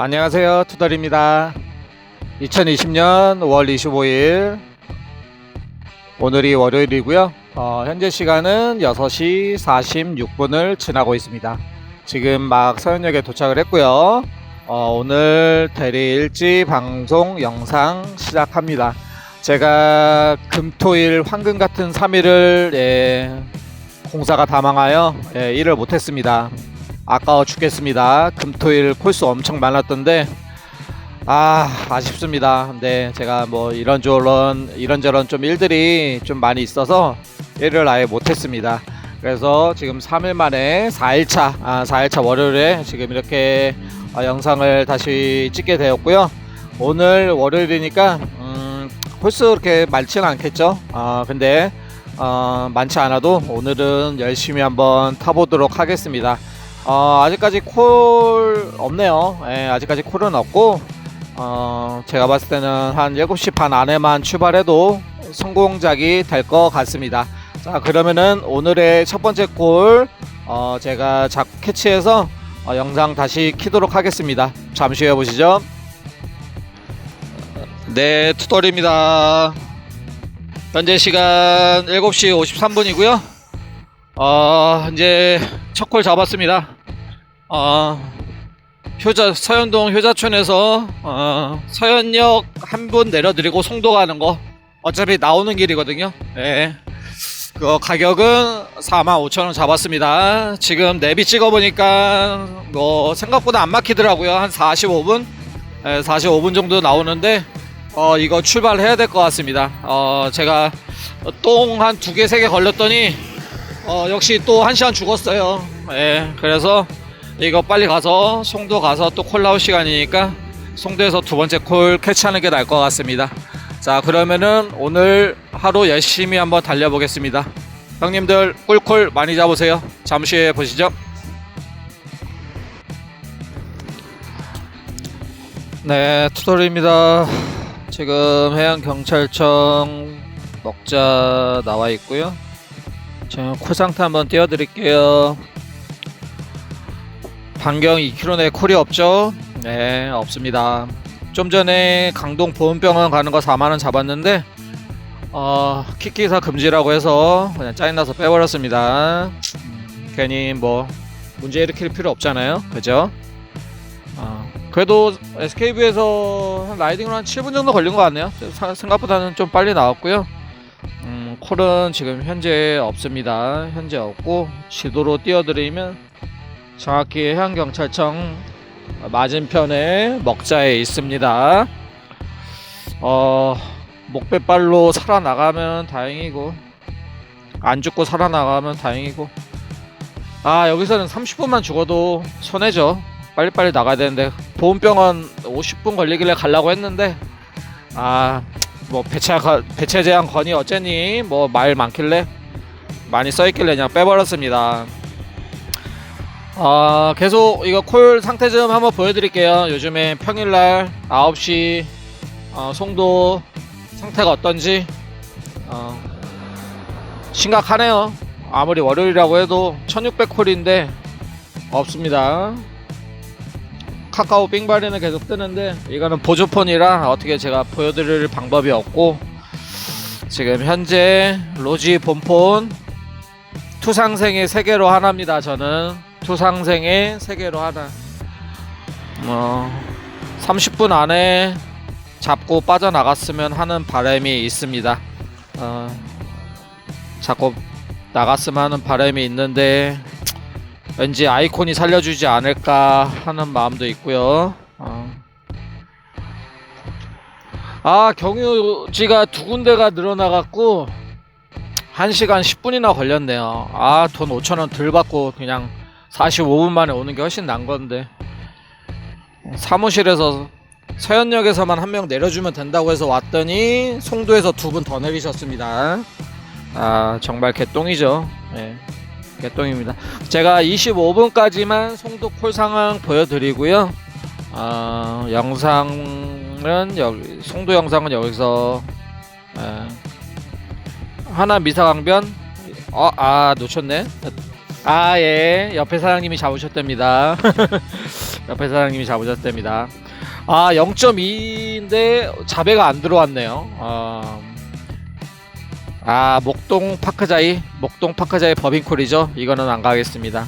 안녕하세요. 투덜입니다. 2020년 5월 25일. 오늘이 월요일이고요. 어, 현재 시간은 6시 46분을 지나고 있습니다. 지금 막 서현역에 도착을 했고요. 어, 오늘 대리 일지 방송 영상 시작합니다. 제가 금토일 황금 같은 3일을 예, 공사가 다 망하여 예, 일을 못했습니다 아까워 죽겠습니다. 금토일 콜수 엄청 많았던데 아 아쉽습니다. 근데 제가 뭐 이런저런 이런저런 좀 일들이 좀 많이 있어서 일을 아예 못했습니다. 그래서 지금 3일 만에 4일차 아 4일차 월요일에 지금 이렇게 어, 영상을 다시 찍게 되었고요. 오늘 월요일이니까 음, 홀수 그렇게 많지는 않겠죠. 아 근데 어, 많지 않아도 오늘은 열심히 한번 타보도록 하겠습니다. 어, 아직까지 콜 없네요. 예, 아직까지 콜은 없고, 어, 제가 봤을 때는 한 7시 반 안에만 출발해도 성공작이 될 것 같습니다. 자, 그러면은 오늘의 첫 번째 콜, 어, 제가 작 캐치해서 어, 영상 다시 키도록 하겠습니다. 잠시 후에 보시죠. 네, 투덜입니다. 현재 시간 7시 53분이고요. 어, 이제 첫콜 잡았습니다. 어, 효자, 서현동 효자촌에서, 어, 서현역 한 분 내려드리고 송도 가는 거. 어차피 나오는 길이거든요. 예. 그 가격은 45,000원 잡았습니다. 지금 내비 찍어보니까 뭐 생각보다 안 막히더라고요. 한 45분? 예, 45분 정도 나오는데, 어, 이거 출발해야 될 것 같습니다. 어, 제가 똥 한 두 개, 세 개 걸렸더니, 어, 역시 또 한 시간 죽었어요. 예, 그래서 이거 빨리 가서 송도 가서 또 콜 나올 시간이니까 송도에서 두 번째 콜 캐치하는 게 나을 것 같습니다. 자, 그러면은 오늘 하루 열심히 한번 달려보겠습니다. 형님들 꿀콜 많이 잡으세요. 잠시 후에 보시죠. 네, 투덜입니다. 지금 해양경찰청 먹자 나와 있고요. 지금 콜 상태 한번 띄워드릴게요. 반경 2km 내 콜이 없죠? 네, 없습니다. 좀 전에 강동 보온병원 가는 거 4만원 잡았는데, 어, 키키사 금지라고 해서 그냥 짜증나서 빼버렸습니다. 음, 괜히 뭐, 문제 일으킬 필요 없잖아요. 그죠? 어, 그래도 SKV에서 라이딩으로 한 7분 정도 걸린 것 같네요. 사- 생각보다는 좀 빨리 나왔고요. 음, 콜은 지금 현재 없습니다. 현재 없고 지도로 띄워드리면 정확히 해양경찰청 맞은편에 먹자에 있습니다. 어, 목배발로 살아나가면 다행이고 안 죽고 살아나가면 다행이고 아 여기서는 30분만 죽어도 손해죠. 빨리빨리 나가야 되는데 보온병원 50분 걸리길래 가려고 했는데 아 뭐 배차 거- 배차 제한 건이 어쩌니 뭐 말 많길래 많이 써있길래 그냥 빼버렸습니다. 아 계속 이거 콜 상태 좀 한번 보여드릴게요. 요즘에 평일날 9시 어, 송도 상태가 어떤지 어, 심각하네요. 아무리 월요일이라고 해도 1600 콜인데 없습니다. 카카오 빙바리는 계속 뜨는데 이거는 보조폰이라 어떻게 제가 보여드릴 방법이 없고 지금 현재 로지 본폰 투상생의 세 개로 하나입니다. 저는 투상생의 세 개로 하나. 어 30분 안에 잡고 빠져나갔으면 하는 바람이 있습니다. 어 자꾸 나갔으면 하는 바람이 있는데 왠지 아이콘이 살려주지 않을까 하는 마음도 있고요. 어. 아 경유지가 두 군데가 늘어나갖고 1시간 10분이나 걸렸네요. 아 돈 5천원 덜 받고 그냥 45분 만에 오는 게 훨씬 난 건데 사무실에서 서현역에서만 한 명 내려주면 된다고 해서 왔더니 송도에서 두 분 더 내리셨습니다. 아 정말 개똥이죠. 예. 개똥입니다. 제가 25분까지만 송도 콜 상황 보여드리고요. 어, 영상은 여기 송도 영상은 여기서 에, 하나 미사강변 어, 아 놓쳤네. 아 예, 옆에 사장님이 잡으셨답니다. 옆에 사장님이 잡으셨답니다. 아 0.2인데 자배가 안 들어왔네요. 어, 아 목동 파크자이 목동 파크자이 법인콜이죠. 이거는 안 가겠습니다.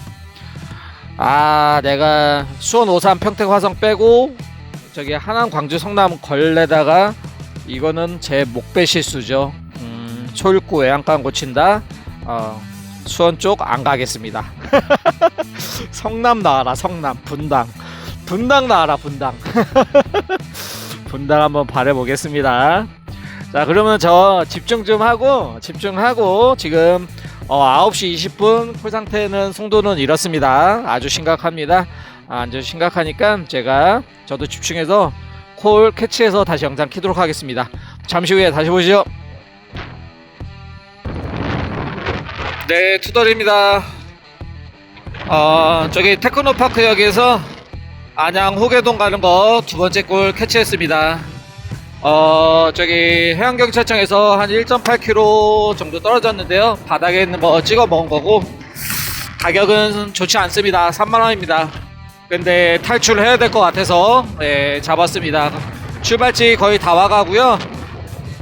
아 내가 수원 오산 평택 화성 빼고 저기 하남 광주 성남 걸레다가 이거는 제 목배 실수죠. 음, 초일구 외양간 고친다. 어, 수원 쪽 안 가겠습니다. 성남 나와라 성남 분당 분당 나와라 분당 분당 한번 바래보겠습니다. 자 그러면 저 집중 좀 하고 집중하고 지금 어, 9시 20분 콜 상태는 송도는 이렇습니다. 아주 심각합니다. 아, 아주 심각하니까 제가 저도 집중해서 콜 캐치해서 다시 영상 키도록 하겠습니다. 잠시 후에 다시 보시죠. 네, 투덜입니다. 어, 저기 테크노파크역에서 안양 호계동 가는 거 두 번째 골 캐치했습니다. 어, 저기 해양경찰청에서 한 1.8km 정도 떨어졌는데요. 바닥에 있는 거 찍어 먹은 거고 가격은 좋지 않습니다. 3만 원입니다. 근데 탈출을 해야 될 것 같아서 네, 잡았습니다. 출발지 거의 다 와가고요.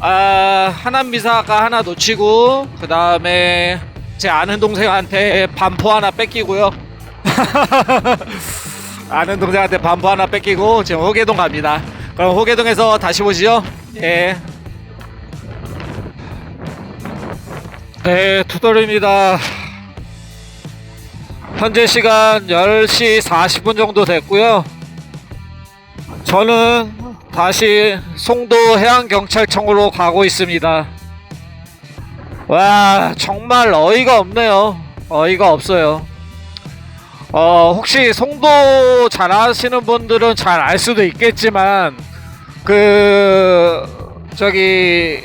아, 하남 미사가 하나 놓치고 그 다음에 제 아는 동생한테 반포 하나 뺏기고요. 아는 동생한테 반포 하나 뺏기고 지금 호계동 갑니다. 그럼 호계동에서 다시 보시죠. 예. 네, 투덜입니다. 현재 시간 10시 40분 정도 됐고요. 저는 다시 송도 해양경찰청으로 가고 있습니다. 와, 정말 어이가 없네요. 어이가 없어요. 어, 혹시 송도 잘 아시는 분들은 잘 알 수도 있겠지만, 그, 저기,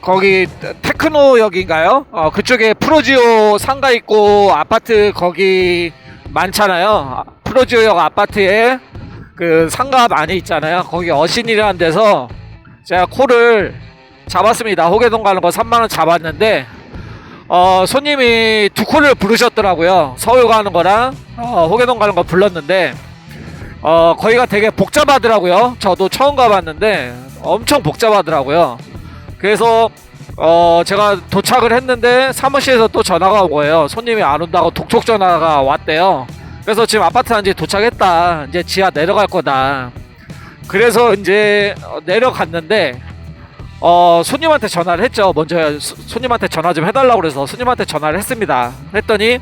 거기 테크노역인가요? 어, 그쪽에 프로지오 상가 있고 아파트 거기 많잖아요. 아, 프로지오역 아파트에 그 상가 많이 있잖아요. 거기 어신이라는 데서 제가 콜을 잡았습니다. 호계동 가는 거 3만 원 잡았는데 어, 손님이 두 콜을 부르셨더라고요. 서울 가는 거랑 어, 호계동 가는 거 불렀는데 어, 거기가 되게 복잡하더라고요. 저도 처음 가봤는데 엄청 복잡하더라고요. 그래서 어 제가 도착을 했는데 사무실에서 또 전화가 온 거예요. 손님이 안 온다고 독촉 전화가 왔대요. 그래서 지금 아파트 단지 도착했다. 이제 지하 내려갈 거다. 그래서 이제 어, 내려갔는데 어 손님한테 전화를 했죠. 먼저 수- 손님한테 전화 좀 해달라고 그래서 손님한테 전화를 했습니다. 했더니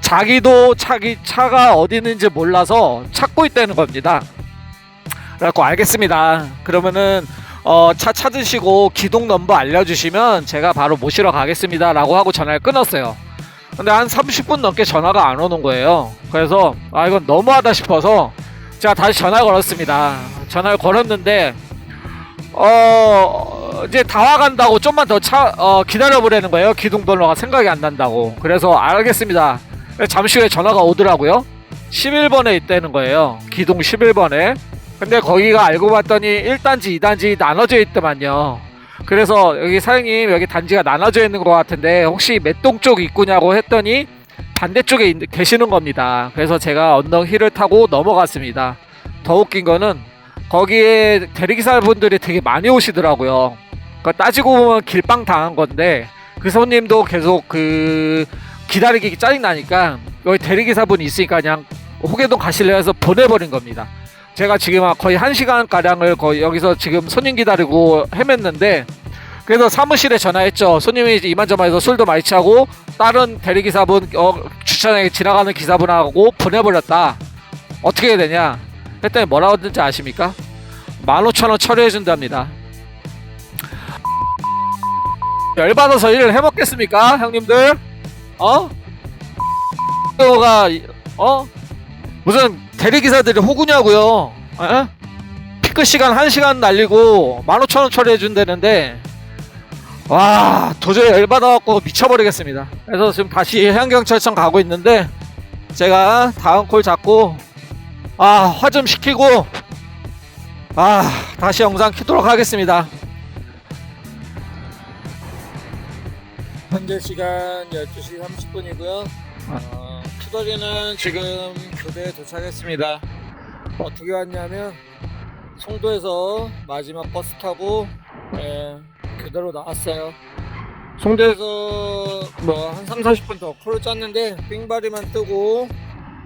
자기도 자기 차가 어디 있는지 몰라서 찾고 있다는 겁니다. 그래갖고 알겠습니다. 그러면은 어, 차 찾으시고 기동 넘버 알려주시면 제가 바로 모시러 가겠습니다. 라고 하고 전화를 끊었어요. 근데 한 30분 넘게 전화가 안 오는 거예요. 그래서 아 이건 너무하다 싶어서 제가 다시 전화를 걸었습니다. 전화를 걸었는데 어 이제 다 와간다고 좀만 더 차 어, 기다려 보라는 거예요. 기동 번호가 생각이 안 난다고. 그래서 알겠습니다. 잠시 후에 전화가 오더라고요. 11번에 있다는 거예요. 기동 11번에. 근데 거기가 알고 봤더니 1단지, 2단지 나눠져 있더만요. 그래서 여기 사장님 여기 단지가 나눠져 있는 것 같은데 혹시 몇 동 쪽 입구냐고 했더니 반대쪽에 있- 계시는 겁니다. 그래서 제가 언덕 힐을 타고 넘어갔습니다. 더 웃긴 거는 거기에 대리기사분들이 되게 많이 오시더라고요. 그거 따지고 보면 길빵 당한 건데 그 손님도 계속 그 기다리기 짜증 나니까 여기 대리기사분이 있으니까 그냥 호계동 가실래 해서 보내버린 겁니다. 제가 지금 거의 한 시간 가량을 거의 여기서 지금 손님 기다리고 헤맸는데 그래서 사무실에 전화했죠. 손님이 이만저만해서 술도 많이 취하고 다른 대리기사분 어, 주차장에 지나가는 기사분하고 보내버렸다. 어떻게 해야 되냐? 했더니 뭐라고 했는지 아십니까? 15,000원 처리해 준답니다. 열받아서 일을 해먹겠습니까, 형님들? 어? 가 어? 무슨 대리기사들이 호구냐고요? 에? 피크 시간 1시간 날리고 15,000원 처리해 준다는데 와 도저히 열받아갖고 미쳐버리겠습니다. 그래서 지금 다시 해양경찰청 가고 있는데 제가 다음 콜 잡고 아 화 좀 시키고 아 다시 영상 키도록 하겠습니다. 현재 시간 12시 30분이고요. 어, 투덜이는 지금 교대에 도착했습니다. 어떻게 왔냐면 송도에서 마지막 버스 타고 예, 그대로 나왔어요. 송도에서 뭐 한 3, 40분 더 콜을 짰는데 삥바리만 뜨고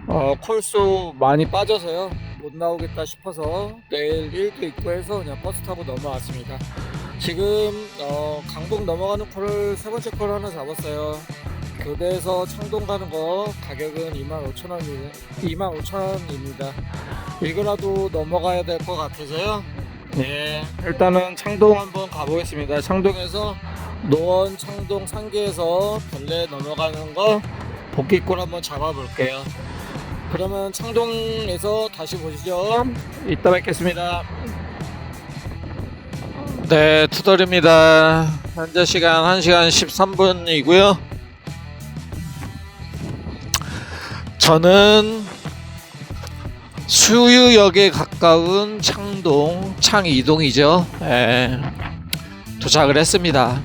어, 콜수 많이 빠져서요. 못 나오겠다 싶어서 내일 일도 있고 해서 그냥 버스 타고 넘어왔습니다. 지금 어, 강북 넘어가는 콜을 세 번째 콜 하나 잡았어요. 교대에서 창동 가는 거 가격은 25,000원입니다. 25,000원입니다. 이거라도 넘어가야 될 것 같아서요. 네, 일단은 창동 한번 가보겠습니다. 창동에서 노원, 창동, 상계에서 별내 넘어가는 거 복귀골 한번 잡아볼게요. 그러면 창동에서 다시 보시죠. 이따 뵙겠습니다. 네, 투덜입니다. 현재 시간 1시간 13분이고요. 저는 수유역에 가까운 창동, 창이동이죠. 예, 도착을 했습니다.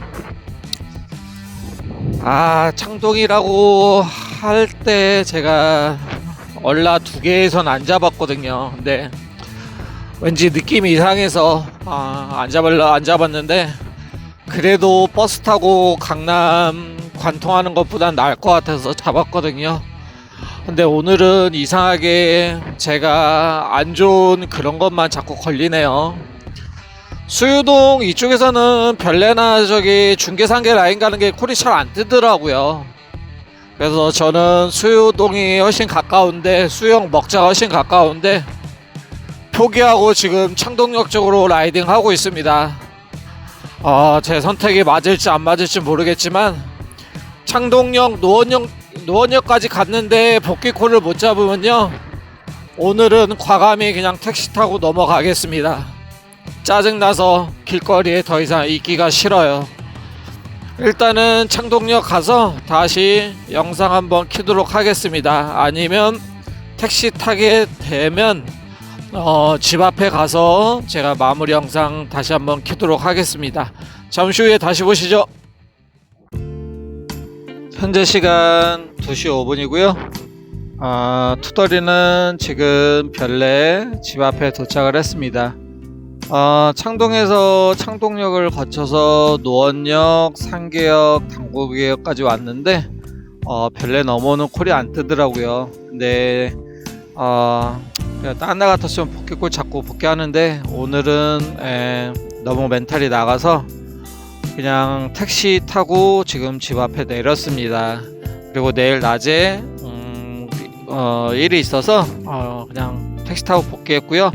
아, 창동이라고 할 때 제가 얼라 두 개에선 안 잡았거든요. 근데 왠지 느낌이 이상해서 아, 안 잡을라 안 잡았는데 그래도 버스 타고 강남 관통하는 것보단 나을 것 같아서 잡았거든요. 근데 오늘은 이상하게 제가 안 좋은 그런 것만 자꾸 걸리네요. 수유동 이쪽에서는 별내나 저기 중계상계 라인 가는 게 콜이 잘 안 뜨더라고요. 그래서 저는 수유동이 훨씬 가까운데 수영 먹자가 훨씬 가까운데 포기하고 지금 창동역 쪽으로 라이딩 하고 있습니다. 어, 제 선택이 맞을지 안 맞을지 모르겠지만 창동역 노원역 노원역까지 갔는데 복귀콜을 못 잡으면요 오늘은 과감히 그냥 택시 타고 넘어가겠습니다. 짜증나서 길거리에 더 이상 있기가 싫어요. 일단은 창동역 가서 다시 영상 한번 키도록 하겠습니다. 아니면 택시 타게 되면 어, 집 앞에 가서 제가 마무리 영상 다시 한번 키도록 하겠습니다. 잠시 후에 다시 보시죠. 현재 시간 2시 5분이고요. 아, 투덜이는 지금 별내 집 앞에 도착을 했습니다. 어, 창동에서 창동역을 거쳐서 노원역, 상계역, 당구역까지 왔는데 어, 별내 넘어오는 콜이 안 뜨더라고요. 근데 어, 딴 데 같았으면 복귀골 잡고 복귀하는데 오늘은 에, 너무 멘탈이 나가서 그냥 택시 타고 지금 집 앞에 내렸습니다. 그리고 내일 낮에 음, 어, 일이 있어서 어, 그냥 택시 타고 복귀했고요.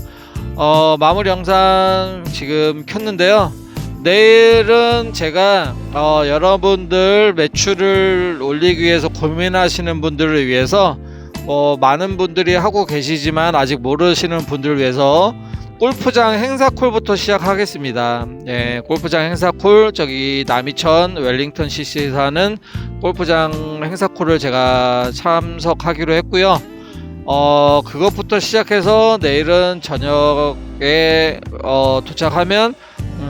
어, 마무리 영상 지금 켰는데요. 내일은 제가 어, 여러분들 매출을 올리기 위해서 고민하시는 분들을 위해서 어, 많은 분들이 하고 계시지만 아직 모르시는 분들을 위해서 골프장 행사콜부터 시작하겠습니다. 예, 골프장 행사콜 저기 남이천 웰링턴 CC에서 하는 골프장 행사콜을 제가 참석하기로 했고요. 어, 그것부터 시작해서 내일은 저녁에 어, 도착하면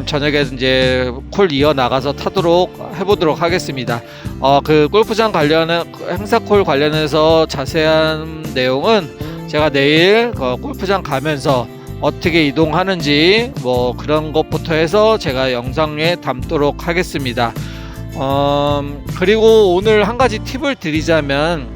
음, 저녁에 이제 콜 이어 나가서 타도록 해보도록 하겠습니다. 어, 그 골프장 관련한 행사 콜 관련해서 자세한 내용은 제가 내일 그 골프장 가면서 어떻게 이동하는지 뭐 그런 것부터 해서 제가 영상에 담도록 하겠습니다. 어, 그리고 오늘 한 가지 팁을 드리자면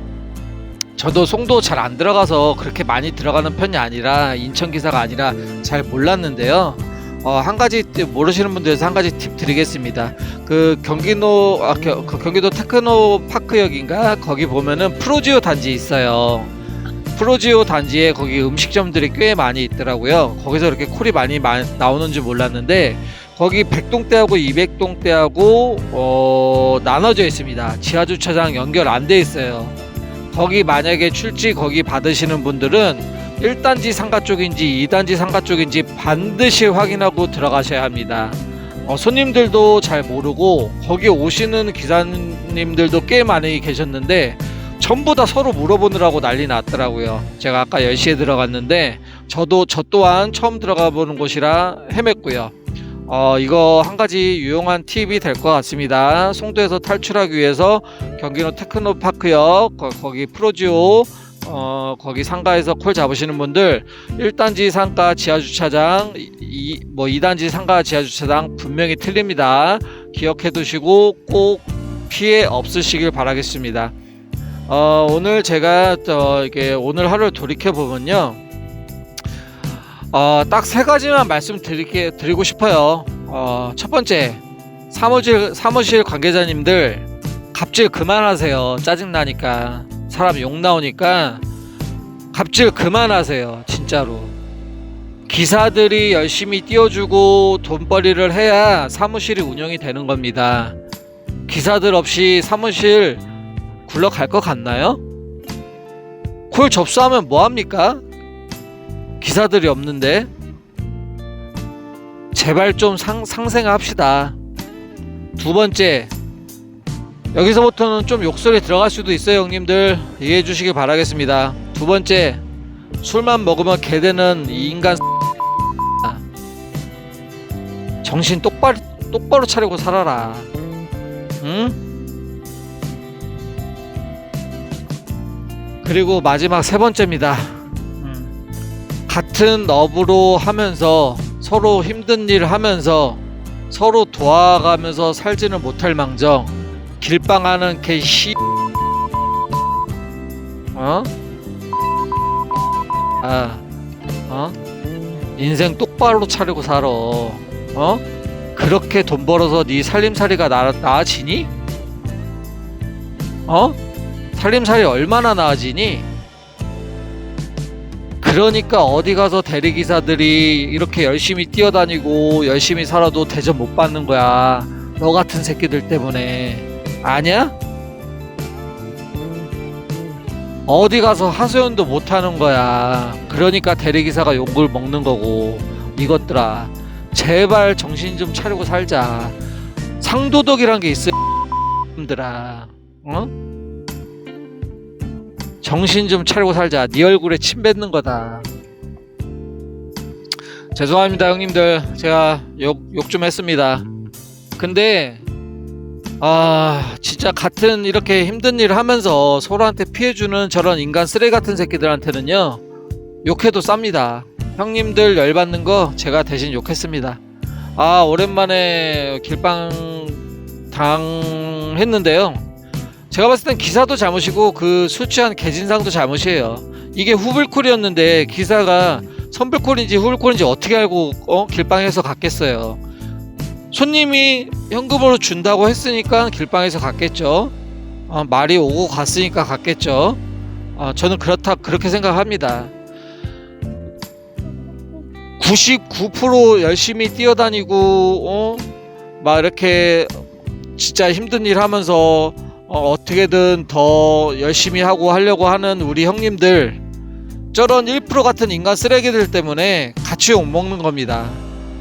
저도 송도 잘 안 들어가서 그렇게 많이 들어가는 편이 아니라 인천 기사가 아니라 잘 몰랐는데요. 어, 한 가지 팁 모르시는 분들에서 한 가지 팁 드리겠습니다. 그 경기도 아, 겨, 그 경기도 테크노 파크역인가 거기 보면은 프로지오 단지 있어요. 프로지오 단지에 거기 음식점들이 꽤 많이 있더라고요. 거기서 이렇게 콜이 많이 마, 나오는 줄 몰랐는데 거기 100동대하고 200동대하고 어, 나눠져 있습니다. 지하 주차장 연결 안 돼 있어요. 거기 만약에 출지 거기 받으시는 분들은 1단지 상가 쪽인지 2단지 상가 쪽인지 반드시 확인하고 들어가셔야 합니다. 어, 손님들도 잘 모르고 거기 오시는 기사님들도 꽤 많이 계셨는데 전부 다 서로 물어보느라고 난리 났더라고요. 제가 아까 10시에 들어갔는데 저도 저 또한 처음 들어가 보는 곳이라 헤맸고요. 어, 이거 한 가지 유용한 팁이 될 것 같습니다. 송도에서 탈출하기 위해서 경기도 테크노파크역 거, 거기 프로지오 어, 거기 상가에서 콜 잡으시는 분들 1단지 상가 지하주차장 이, 뭐 2단지 상가 지하주차장 분명히 틀립니다. 기억해 두시고 꼭 피해 없으시길 바라겠습니다. 어, 오늘 제가 어, 이게 오늘 하루를 돌이켜 보면요. 어, 딱 세 가지만 말씀드리게 드리고 싶어요. 어, 첫 번째 사무실 사무실 관계자님들 갑질 그만하세요. 짜증 나니까 사람 욕 나오니까 갑질 그만하세요. 진짜로. 기사들이 열심히 띄워주고 돈벌이를 해야 사무실이 운영이 되는 겁니다. 기사들 없이 사무실 굴러갈 것 같나요? 콜 접수하면 뭐합니까? 기사들이 없는데 제발 좀 상, 상생합시다. 두 번째 여기서부터는 좀 욕설이 들어갈 수도 있어요 형님들 이해해 주시길 바라겠습니다 두 번째 술만 먹으면 개되는 이 인간 정신 똑바로 똑바로 차리고 살아라 응? 그리고 마지막 세 번째입니다 음. 같은 업으로 하면서 서로 힘든 일을 하면서 서로 도와가면서 살지는 못할 망정 길빵하는 개씨 어? 아, 어? 인생 똑바로 차리고 살아. 어? 그렇게 돈 벌어서 네 살림살이가 나, 나아지니? 어? 살림살이 얼마나 나아지니? 그러니까 어디 가서 대리기사들이 이렇게 열심히 뛰어다니고 열심히 살아도 대접 못 받는 거야. 너 같은 새끼들 때문에. 아니야? 어디 가서 하소연도 못 하는 거야. 그러니까 대리기사가 욕을 먹는 거고. 이것들아. 제발 정신 좀 차리고 살자. 상도덕이란 게 있어. 들아 어? 정신 좀 차리고 살자. 네 얼굴에 침 뱉는 거다. 죄송합니다, 형님들. 제가 욕, 욕 좀 했습니다. 근데 아 진짜 같은 이렇게 힘든 일을 하면서 서로한테 피해주는 저런 인간 쓰레기 같은 새끼들한테는요 욕해도 쌉니다. 형님들 열받는 거 제가 대신 욕했습니다. 아 오랜만에 길빵 당했는데요. 제가 봤을 땐 기사도 잘못이고 그술 취한 개진상도 잘못이에요. 이게 후불콜이었는데 기사가 선불콜인지 후불콜인지 어떻게 알고 어? 길빵에서 갔겠어요 손님이 현금으로 준다고 했으니까 길방에서 갔겠죠. 어, 말이 오고 갔으니까 갔겠죠. 어, 저는 그렇다 그렇게 생각합니다. 99% 열심히 뛰어다니고 어? 막 이렇게 진짜 힘든 일 하면서 어, 어떻게든 더 열심히 하고 하려고 하는 우리 형님들 저런 1% 같은 인간 쓰레기들 때문에 같이 욕 먹는 겁니다.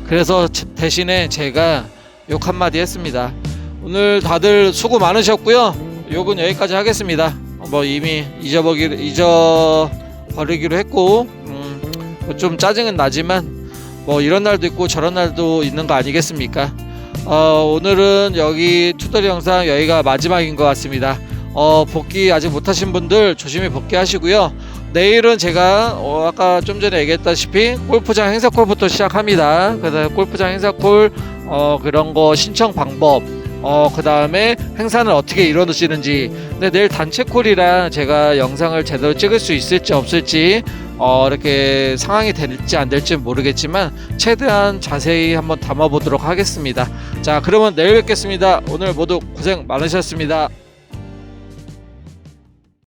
그래서 대신에 제가 욕 한마디 했습니다. 오늘 다들 수고 많으셨고요. 욕은 여기까지 하겠습니다. 뭐 이미 잊어버기 잊어버리기로 했고 음, 뭐좀 짜증은 나지만 뭐 이런 날도 있고 저런 날도 있는 거 아니겠습니까? 어, 오늘은 여기 투덜이 영상 여기가 마지막인 것 같습니다. 어, 복귀 아직 못하신 분들 조심히 복귀하시고요. 내일은 제가 어, 아까 좀 전에 얘기했다시피 골프장 행사콜부터 시작합니다. 그래서 골프장 행사콜 어, 그런 거 신청 방법 어, 그 다음에 행사는 어떻게 이루어지는지. 근데 내일 단체 콜이라 제가 영상을 제대로 찍을 수 있을지 없을지 어, 이렇게 상황이 될지 안 될지 모르겠지만 최대한 자세히 한번 담아보도록 하겠습니다. 자 그러면 내일 뵙겠습니다. 오늘 모두 고생 많으셨습니다